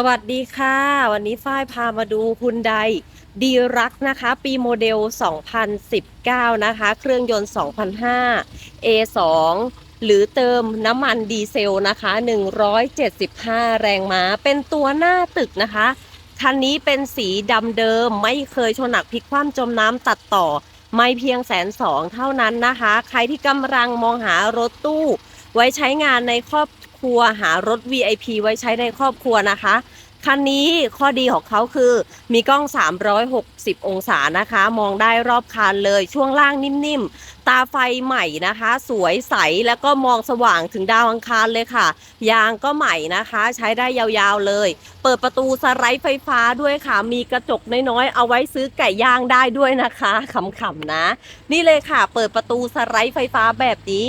สวัสดีค่ะ วันนี้ฝ้ายพามาดูฮุนไดดีรักนะคะ ปีโมเดล 2019 นะคะ เครื่องยนต์ 2005 A2 หรือเติมน้ำมันดีเซลนะคะ 175 แรงม้า เป็นตัวหน้าตึกนะคะ คันนี้เป็นสีดำเดิม ไม่เคยชนหนักพลิกคว่ำจมน้ำตัดต่อ ไม่เพียงแสนสองเท่านั้นนะคะ ใครที่กำลังมองหารถตู้ไว้ใช้งานในครอบ รัวหารถ VIP ไว้ใช้ในครอบครัวนะคะ คันนี้ข้อดีของเขาคือมีกล้อง 360 องศานะคะ มองได้รอบคันเลยช่วงล่างนิ่มๆ ตาไฟใหม่นะคะ สวยใสแล้วก็มองสว่างถึงดาวอังคารเลยค่ะ ยางก็ใหม่นะคะ ใช้ได้ยาวๆเลย เปิดประตูสไลด์ไฟฟ้าด้วยค่ะ มีกระจกน้อยๆ เอาไว้ซื้อไก่ย่างได้ด้วยนะคะขำๆนะ นี่เลยค่ะ เปิดประตูสไลด์ไฟฟ้าแบบนี้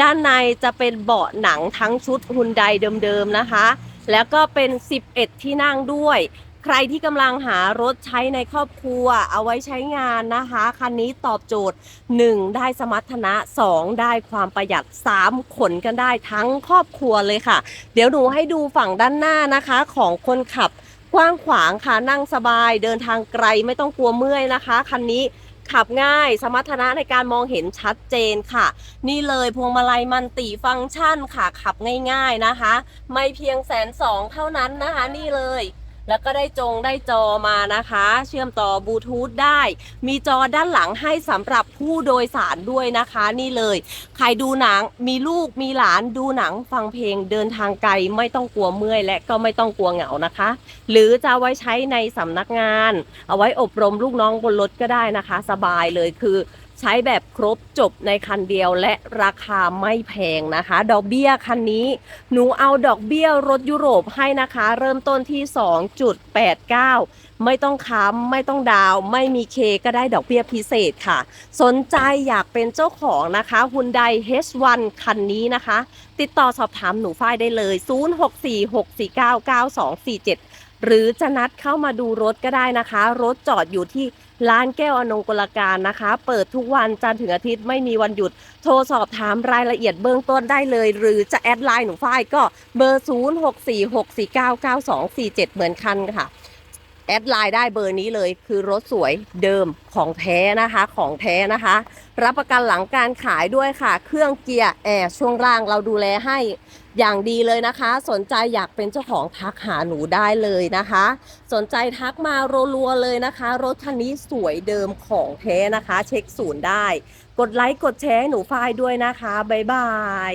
ด้านในจะเป็นเบาะหนังทั้งชุดฮุนไดเดิมๆนะคะ แล้วก็เป็น 11 ที่นั่งด้วย ใครที่กำลังหารถใช้ในครอบครัว เอาไว้ใช้งานนะคะ คันนี้ตอบโจทย์ 1 ได้สมรรถนะ 2 ได้ความประหยัด 3 ขนกันได้ทั้งครอบครัวเลยค่ะ เดี๋ยวหนูให้ดูฝั่งด้านหน้านะคะของคนขับกว้างขวางค่ะนั่งสบาย เดินทางไกลไม่ต้องกลัวเมื่อยนะคะ คันนี้ ขับง่าย สมรรถนะในการมองเห็นชัดเจนค่ะ นี่เลยพวงมาลัยมันติฟังก์ชันค่ะ ขับง่าย ๆนะคะ ไม่เพียงแสนสองเท่านั้นนะคะ นี่เลย แล้วก็ได้จงได้จอมานะคะ เชื่อมต่อบลูทูธได้ มีจอด้านหลังให้สำหรับผู้โดยสารด้วยนะคะ นี่เลย ใครดูหนังมีลูกมีหลานดูหนังฟังเพลงเดินทางไกลไม่ต้องกลัวเมื่อย และก็ไม่ต้องกลัวเหงานะคะ หรือจะไว้ใช้ในสำนักงาน เอาไว้อบรมลูกน้องบนรถก็ได้นะคะ สบายเลยคือ ใช้แบบครบจบในคันเดียวและราคาไม่แพงนะคะ ดอกเบี้ยคันนี้ หนูเอาดอกเบี้ยรถยุโรปให้นะคะ เริ่มต้นที่ 2.89 ไม่ต้องค้ำไม่ต้องดาว ไม่มีเคก็ได้ดอกเบี้ยพิเศษค่ะ สนใจอยากเป็นเจ้าของนะคะฮุนได H1 คันนี้นะคะ ติดต่อสอบถามหนูฝ้ายได้เลย 0646499247 หรือจะนัดเข้ามาดูรถก็ได้นะคะ รถจอดอยู่ที่ร้านแก้วอนงกลการนะคะ เปิดทุกวันจันทร์ถึงอาทิตย์ไม่มีวันหยุด โทรสอบถามรายละเอียดเบื้องต้นได้เลย หรือจะแอดไลน์หนูฝ้ายก็เบอร์ 0646499247 เหมือนคันค่ะ แอดไลน์ได้เบอร์นี้เลย คือรถสวยเดิมของแท้นะคะของแท้นะคะ รับประกันหลังการขายด้วยค่ะ เครื่องเกียร์แอร์ช่วงล่างเราดูแลให้อย่างดีเลยนะคะ สนใจอยากเป็นเจ้าของทักหาหนูได้เลยนะคะ สนใจทักมารัวๆเลยนะคะ รถคันนี้สวยเดิมของแท้นะคะ เช็คศูนย์ได้ กดไลค์กดแชร์ให้หนูฝ้ายด้วยนะคะบ๊ายบาย